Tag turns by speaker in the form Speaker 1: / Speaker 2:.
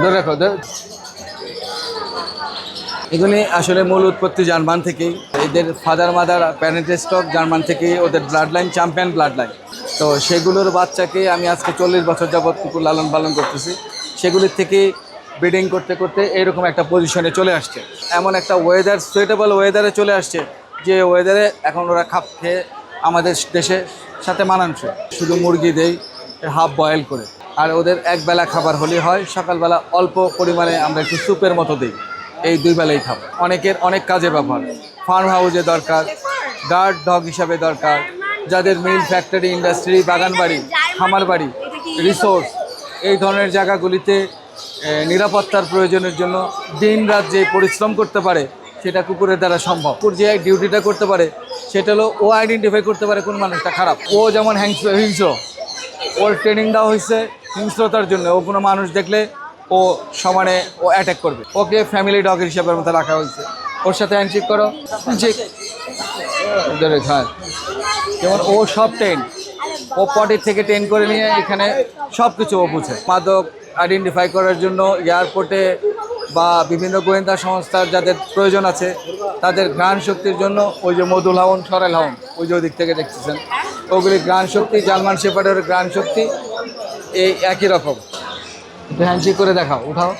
Speaker 1: ধরে রাখো এগুলি আসলে মূল উৎপত্তি জার্মান থেকেই। এদের father mother parent stock German থেকেই ওদের blood line champion blood line তো সেগুলোর বাচ্চাকে আমি আজকে চল্লিশ বছর যাবৎ কুকুর লালন পালন করতেছি। সেগুলির থেকে ব্রিডিং করতে করতে এরকম একটা পজিশনে চলে আসছে। এমন একটা ওয়েদার সুইটেবল ওয়েদারে চলে আসছে যে ওয়েদারে এখন ওরা খাপ খেয়ে আমাদের দেশের সাথে মানানসই। শুধু মুরগি দেই হাফ বয়েল করে। আর ওদের একবেলা খাবার হলে হয়। সকালবেলা অল্প পরিমাণে আমরা একটু স্যুপের মতো দিই। এই দুই বেলাই খাব। অনেকের অনেক কাজে ব্যবহার। ফার্ম হাউসে দরকার, গার্ড ডগ হিসাবে দরকার, যাদের মিল ফ্যাক্টরি ইন্ডাস্ট্রি বাগান বাড়ি, খামার বাড়ি রিসোর্স এই ধরনের জায়গাগুলিতে নিরাপত্তার প্রয়োজনের জন্য দিন রাত যে পরিশ্রম করতে পারে, সেটা কুকুরের দ্বারা সম্ভব। কুকুর যে ডিউটিটা করতে পারে, সেটা হলো ও আইডেন্টিফাই করতে পারে কোন মানুষটা খারাপ। ও যেমন হিংস্র হিংস্র ওর ট্রেনিং দেওয়া হয়েছে হিংস্রতার জন্য। ও কোনো মানুষ দেখলে ও সমানে ও অ্যাটাক করবে। ওকে ফ্যামিলি ডগ হিসাবের মতো রাখা হয়েছে। ওর সাথে হ্যান্ডশেক করো। খায় যেমন ও সব ট্রেন ও পটির থেকে ট্রেন করে নিয়ে এখানে সব কিছু ও বুঝে। মাদক আইডেন্টিফাই করার জন্য এয়ারপোর্টে বা বিভিন্ন গোয়েন্দা সংস্থার যাদের প্রয়োজন আছে, তাদের ঘ্রাণ শক্তির জন্য ওই যে মধুল হাউন সরেল হাউন ওই যে ওদিক থেকে দেখতেছেন। ওগুলি গ্রাণ শক্তি জার্মান শেপার্ডের গ্রাণ শক্তি এই একই রকম। হ্যান্ডশেক করে দেখাও উঠাও।